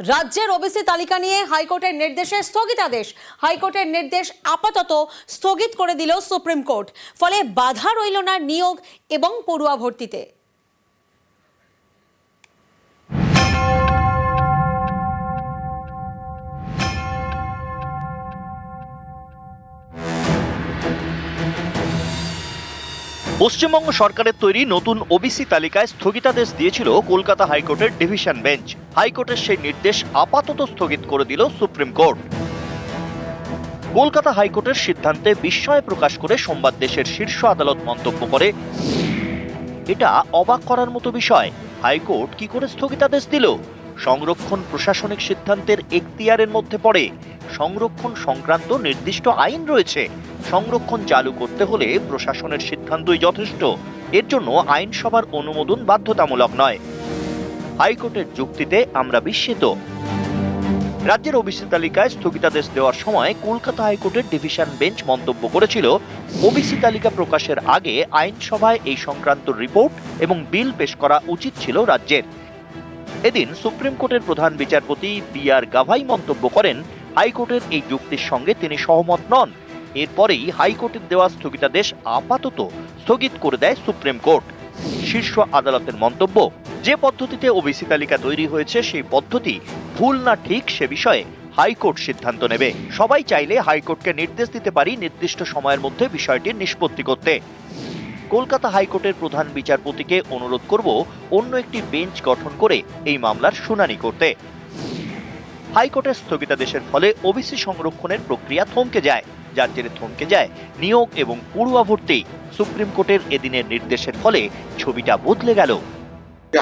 রাজ্যের ওবিসি তালিকা নিয়ে হাইকোর্টের নির্দেশে স্থগিতাদেশ। হাইকোর্টের নির্দেশ আপাতত স্থগিত করে দিল সুপ্রিম কোর্ট। ফলে বাধা রইল না নিয়োগ এবং পড়ুয়া ভর্তিতে। পশ্চিমবঙ্গ সরকারের তৈরি নতুন ওবিসি তালিকায় স্থগিতাদেশ দিয়েছিল কলকাতা হাইকোর্টের ডিভিশন বেঞ্চ। হাইকোর্টের সেই নির্দেশ আপাতত স্থগিত করে দিল সুপ্রিম কোর্ট। কলকাতা হাইকোর্টের সিদ্ধান্তে বিস্ময় প্রকাশ করে সোমবার দেশের শীর্ষ আদালত মন্তব্য করে, এটা অবাক করার মতো বিষয়। হাইকোর্ট কি করে স্থগিতাদেশ দিল? সংরক্ষণ প্রশাসনিক সিদ্ধান্তের এখতিয়ারের মধ্যে পড়ে। সংরক্ষণ সংক্রান্ত নির্দিষ্ট আইন রয়েছে। সংরক্ষণ চালু করতে হলে প্রশাসনের সিদ্ধান্তই যথেষ্ট। এর জন্য আইনসভার অনুমোদন বাধ্যতামূলক নয়। হাইকোর্টের যুক্তিতে আমরা বিস্মিত। রাজ্যের ওবিসি তালিকায় স্থগিতাদেশ দেওয়ার সময় কলকাতা হাইকোর্টের ডিভিশন বেঞ্চ মন্তব্য করেছিল, ওবিসি তালিকা প্রকাশের আগে আইনসভায় এই সংক্রান্ত রিপোর্ট এবং বিল পেশ করা উচিত ছিল রাজ্যের। এদিন সুপ্রিম কোর্টের প্রধান বিচারপতি বি আর গাভাই মন্তব্য করেন হাইকোর্টের এই যুক্তির সঙ্গে তিনি সহমত নন। এরপরেই হাইকোর্টের দেওয়া স্থগিতাদেশ আপাতত স্থগিত করে দেয় সুপ্রিম কোর্ট। শীর্ষ আদালতের মন্তব্য, যে পদ্ধতিতে ওবিসি তালিকা তৈরি হয়েছে সেই পদ্ধতি ভুল না ঠিক সে বিষয়ে হাইকোর্ট সিদ্ধান্ত নেবে। সবাই চাইলে হাইকোর্টকে নির্দেশ দিতে পারি নির্দিষ্ট সময়ের মধ্যে বিষয়টির নিষ্পত্তি করতে। কলকাতা হাইকোর্টের প্রধান বিচারপতিকে অনুরোধ করব অন্য একটি বেঞ্চ গঠন করে এই মামলার শুনানি করতে। হাইকোর্টের স্থগিতাদেশের ফলে ওবিসি সংরক্ষণের প্রক্রিয়া থমকে যায়, যার জেরে থমকে যায় নিয়োগ এবং পড়ুয়া ভর্তি সুপ্রিম কোর্টের এদিনের নির্দেশের ফলে ছবিটা বদলে গেল।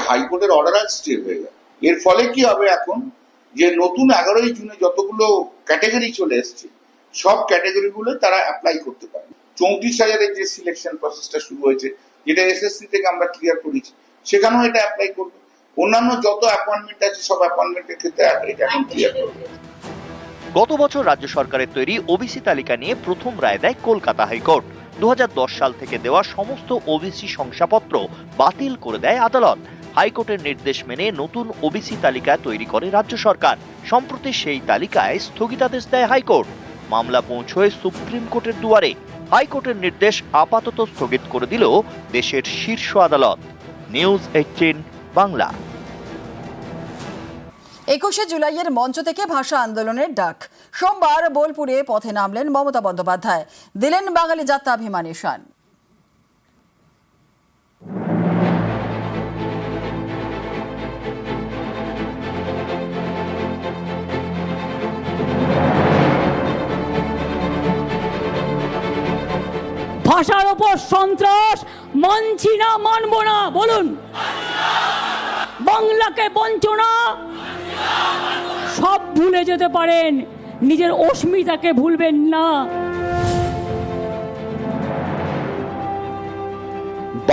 হাইকোর্টের অর্ডার আজ স্টে হয়ে গেল। এর ফলে কি হবে এখন? যে নতুন এগারোই জুনে যতগুলো ক্যাটাগরি চলে এসছে, সব ক্যাটাগরি গুলো তারা অ্যাপ্লাই করতে পারে চৌত্রিশ হাজারের যে সিলেকশন প্রসেসটা শুরু হয়েছে, যেটা এসএসসি থেকে আমরা ক্লিয়ার করেছি, সেখানেও এটা অ্যাপ্লাই করবে। অন্যান্য যত অ্যাপয়েন্টমেন্ট আছে সব অ্যাপয়েন্টমেন্টের ক্ষেত্রে এটা এখন ক্লিয়ার করবে। গত বছর রাজ্য সরকারের তৈরি ওবিসি তালিকা নিয়ে প্রথম রায় দেয় কলকাতা হাইকোর্ট। দু সাল থেকে দেওয়া সমস্ত ওবিসি শংসাপত্র বাতিল করে দেয় আদালত। হাইকোর্টের নির্দেশ মেনে নতুন ওবিসি তালিকা তৈরি করে রাজ্য সরকার। সম্প্রতি সেই তালিকায় স্থগিতাদেশ দেয় হাইকোর্ট। মামলা পৌঁছয় সুপ্রিম কোর্টের দুয়ারে। হাইকোর্টের নির্দেশ আপাতত স্থগিত করে দিল দেশের শীর্ষ আদালত। News eighteen Bangla. একুশে জুলাইয়ের মঞ্চ থেকে ভাষা আন্দোলনের ডাক। সোমবার বোলপুরে পথে নামলেন মমতা বন্দ্যোপাধ্যায়। দিলেন বাঙালি যাত্রাভিমানী শান ভাষার ওপর সন্ত্রাস মানছি না মানব না বলুন। বাংলাকে বঞ্চনা। সব ভুলে যেতে পারেন নিজের অস্মিতাকে ভুলবেন না।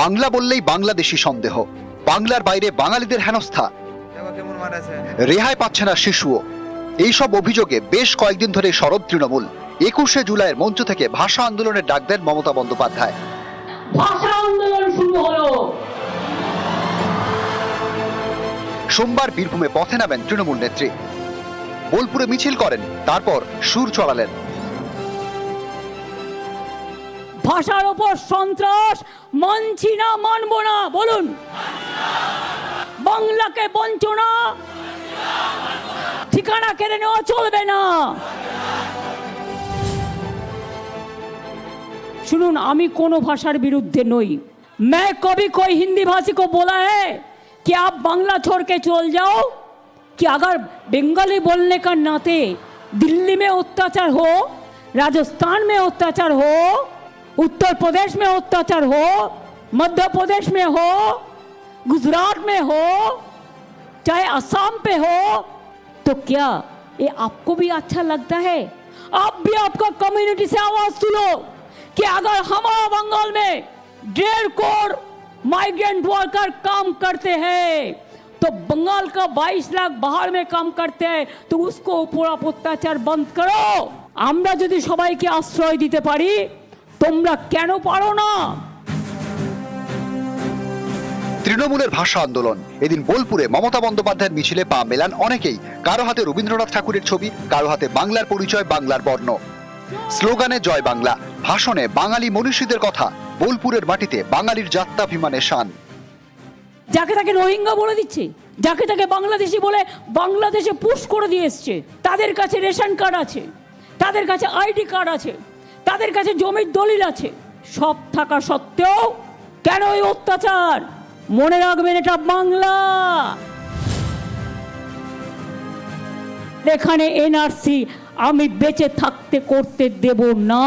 বাংলা বললেই বাংলাদেশি সন্দেহ বাংলার বাইরে বাঙালিদের হেনস্থা। রেহাই পাচ্ছে না শিশুও। এইসব অভিযোগে বেশ কয়েকদিন ধরে শরৎ তৃণমূল। একুশে জুলাইয়ের মঞ্চ থেকে ভাষা আন্দোলনের ডাক দেন মমতা বন্দ্যোপাধ্যায়। ভাষা আন্দোলন শুরু হলো। সোমবার বীরভূমে পথে নামেন তৃণমূল নেত্রী বোলপুরে মিছিল করেন তারপর সুর চড়ালেন ভাষার ওপর সন্ত্রাস মানছি না মানব না বলুন বাংলাকে বঞ্চনা ঠিকানা কেড়ে নেওয়া চলবে না सुनुन আমি কোনো ভাষার বিরুদ্ধে নই मैं कभी कोई हिंदी भाषी को बोला है कि आप बांग्ला छोड़ के चल जाओ कि अगर बंगाली बोलने का नाते दिल्ली में अत्याचार हो, राजस्थान में अत्याचार हो, उत्तर प्रदेश में अत्याचार हो, मध्य प्रदेश में हो, गुजरात में हो, चाहे असम पे हो तो क्या ये आपको भी अच्छा लगता है? आप भी आपका कम्युनिटी से आवाज़ सुनो कि अगर हमारा बंगाल में डेढ़ करोड़ माइग्रेंट वर्कर काम करते हैं तो बंगाल का 22 लाख बाहर में काम करते हैं तो उसको पूरा अत्याचार बंद करो আমরা যদি সবাইকে আশ্রয় দিতে পারি তোমরা কেন পারো না তৃণমূলের ভাষা আন্দোলন এদিন বোলপুরে মমতা বন্দ্যোপাধ্যায়ের মিছিলে পা মেলান অনেকেই কারো হাতে রবীন্দ্রনাথ ঠাকুরের ছবি কারো হাতে বাংলার পরিচয় বাংলার বর্ণ স্লোগানে জয় বাংলা ভাষণে বাঙালি মনীষীদের কথা বোলপুরের মাটিতে বাঙালির যাত্রাভিমানের শান। যাকে তাকে রোহিঙ্গা বলে দিচ্ছে, যাকে তাকে বাংলাদেশি বলে বাংলাদেশে পুশ করে দিয়ে এসছে, তাদের কাছে রেশন কার্ড আছে, তাদের কাছে আইডি কার্ড আছে, তাদের কাছে জমির দলিল আছে, সব থাকা সত্ত্বেও কেন এই অত্যাচার? মনে রাখবেন এটা বাংলা। এখানে এনআরসি আমি বেঁচে থাকতে করতে দেব না।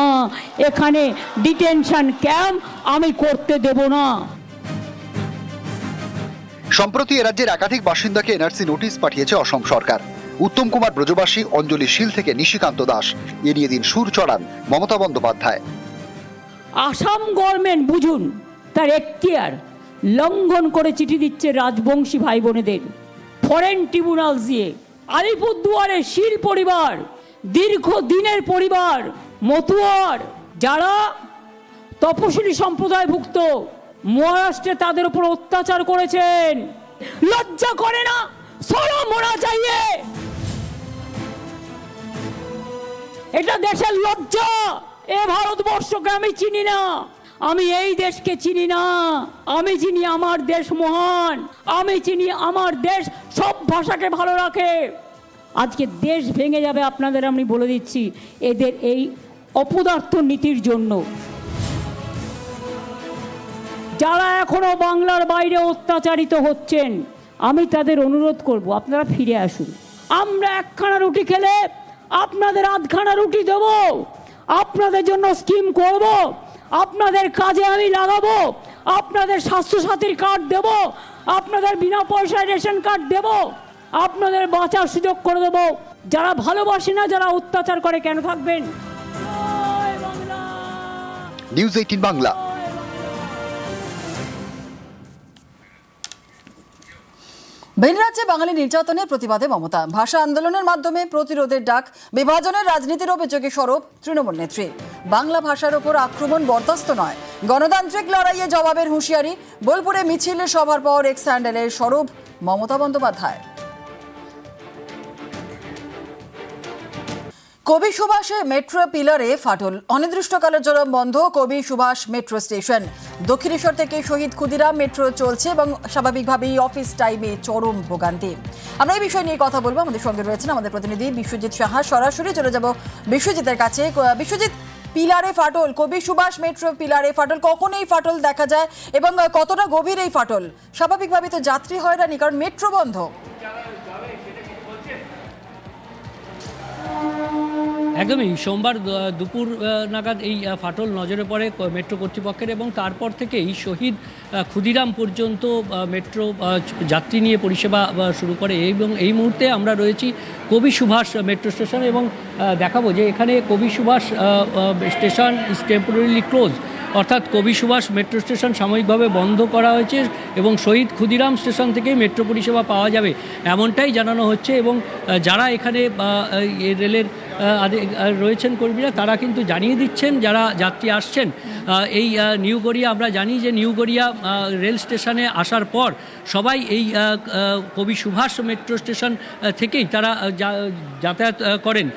এখানে ডিটেনশন ক্যাম্প আমি করতে দেব না। সম্প্রতি এ রাজ্যের একাধিক বাসিন্দাকে এনআরসি নোটিশ পাঠিয়েছে অসম সরকার। উত্তম কুমার ব্রজবাসী অঞ্জলি শীল থেকে নিশিকান্ত দাস। এ নিয়ে দিন সুর চড়ান মমতা বন্দ্যোপাধ্যায়। আসাম গভর্নমেন্ট বুঝুন তার এখতিয়ার। লঙ্ঘন করে চিঠি দিচ্ছে রাজবংশী ভাই বোনেদের ফরেন ট্রিব্যুনাল দিয়ে আলিপুরদুয়ারে শীল পরিবার। দীর্ঘ দিনের পরিবার, মতুয়ার, যারা তপশিলি সম্প্রদায়ভুক্ত, মহারাষ্ট্রে তাদের উপর অত্যাচার করেছেন। লজ্জা করে না? সরো মোনা চাইয়ে এটা দেশের লজ্জা। এ ভারতবর্ষকে আমি চিনি না। আমি এই দেশকে চিনি না। আমি চিনি আমার দেশ মহান। আমি চিনি আমার দেশ সব ভাষাকে ভালো রাখে। আজকে দেশ ভেঙে যাবে আপনাদের আমি বলে দিচ্ছি, এদের এই অপদার্থ নীতির জন্য। যারা এখনও বাংলার বাইরে অত্যাচারিত হচ্ছেন, আমি তাদের অনুরোধ করব, আপনারা ফিরে আসুন। আমরা একখানা রুটি খেলে আপনাদের আধখানা রুটি দেব, আপনাদের জন্য স্কিম করব, আপনাদের কাজে আমি লাগাবো, আপনাদের স্বাস্থ্যসাথীর কার্ড দেব, আপনাদের বিনা পয়সায় রেশন কার্ড দেব। আপনাদের বাঁচার সুযোগ করে দেব। যারা ভালোবাসে না যারা অত্যাচার করে কেন থাকবেন? নিউজ এইটিন বাংলা ভিন রাজ্যে বাঙালি নির্যাতনের প্রতিবাদে মমতা। ভাষা আন্দোলনের মাধ্যমে প্রতিরোধের ডাক বিভাজনের রাজনীতির অভিযোগে সরব তৃণমূল নেত্রী। বাংলা ভাষার ওপর আক্রমণ বরদাস্ত নয়। গণতান্ত্রিক লড়াইয়ে জবাবের হুঁশিয়ারি বোলপুরে মিছিল সভার পর এক্স হ্যান্ডেলের সরব মমতা বন্দ্যোপাধ্যায়। কবি সুভাষে মেট্রো পিলারে ফাটল। অনির্দিষ্টকালের জন্য বন্ধ কবি সুভাষ মেট্রো স্টেশন দক্ষিণেশ্বর থেকে শহীদ ক্ষুদিরাম মেট্রো চলছে এবং স্বাভাবিকভাবেই অফিস টাইমে চরম ভোগান্তি। আমরা এই বিষয় নিয়ে কথা বলব। আমাদের সঙ্গে রয়েছেন আমাদের প্রতিনিধি বিশ্বজিৎ সাহা। সরাসরি চলে যাব বিশ্বজিতের কাছে। বিশ্বজিৎ পিলারে ফাটল, কবি সুভাষ মেট্রো পিলারে ফাটল, কখন এই ফাটল দেখা যায় এবং কতটা গভীর এই ফাটল? স্বাভাবিকভাবে তো যাত্রী হয়রানি, কারণ মেট্রো বন্ধ। একদমই। সোমবার দুপুর নাগাদ এই ফাটল নজরে পড়ে মেট্রো কর্তৃপক্ষের এবং তারপর থেকেই শহীদ ক্ষুদিরাম পর্যন্ত মেট্রো যাত্রী নিয়ে পরিষেবা শুরু করে। এবং এই মুহূর্তে আমরা রয়েছি কবি সুভাষ মেট্রো স্টেশন এবং দেখাবো যে এখানে Kavi Subhash station is temporarily close অর্থাৎ কবি সুভাষ মেট্রো স্টেশন সাময়িকভাবে বন্ধ করা হয়েছে এবং শহীদ ক্ষুদিরাম স্টেশন থেকে মেট্রো পরিষেবা পাওয়া যাবে। এমনটাই জানানো হচ্ছে এবং যারা এখানে রেলের রয়েছেন কর্মীরা তারা কিন্তু জানিয়ে দিচ্ছেন যারা যাত্রী আসছেন। এই নিউ গড়িয়া আমরা জানি যে নিউ গড়িয়া রেল স্টেশনে আসার পর সবাই এই কবি সুভাষ মেট্রো স্টেশন থেকেই তারা যা- যাতায়াত করেন।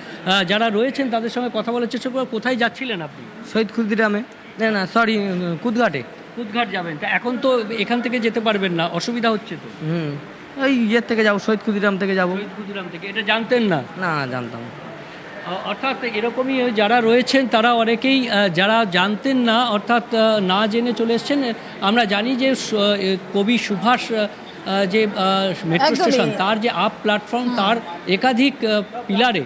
যারা রয়েছেন তাদের সঙ্গে কথা বলার চেষ্টা করব। কোথায় যাচ্ছিলেন আপনি? শহীদ ক্ষুদিরামে না না সরি কুদঘাটে। কুদঘাট যাবেন। তা এখন তো এখান থেকে যেতে পারবেন না অসুবিধা হচ্ছে তো? হুম ওই ইয়ের থেকে যাব শহীদ ক্ষুদিরাম থেকে যাব। শহীদ ক্ষুদিরাম থেকে। এটা জানতেন না? না জানতাম অর্থাৎ এরকমই যারা রয়েছেন তারা অনেকেই যারা জানতেন না অর্থাৎ না জেনে চলে এসছেন আমরা জানি যে কবি সুভাষ যে মেট্রো স্টেশন তার যে আপ প্ল্যাটফর্ম তার একাধিক পিলারে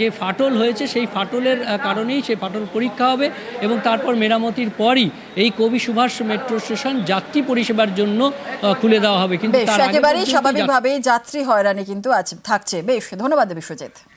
যে ফাটল হয়েছে সেই ফাটলের কারণেই সেই ফাটল পরীক্ষা হবে এবং তারপর মেরামতির পরই এই কবি সুভাষ মেট্রো স্টেশন যাত্রী পরিষেবার জন্য খুলে দেওয়া হবে। কিন্তু একেবারেই পর্যন্ত স্বাভাবিকভাবেই যাত্রী হয়রানি কিন্তু আছে থাকছে। বেশ ধন্যবাদ বিশ্বজিৎ।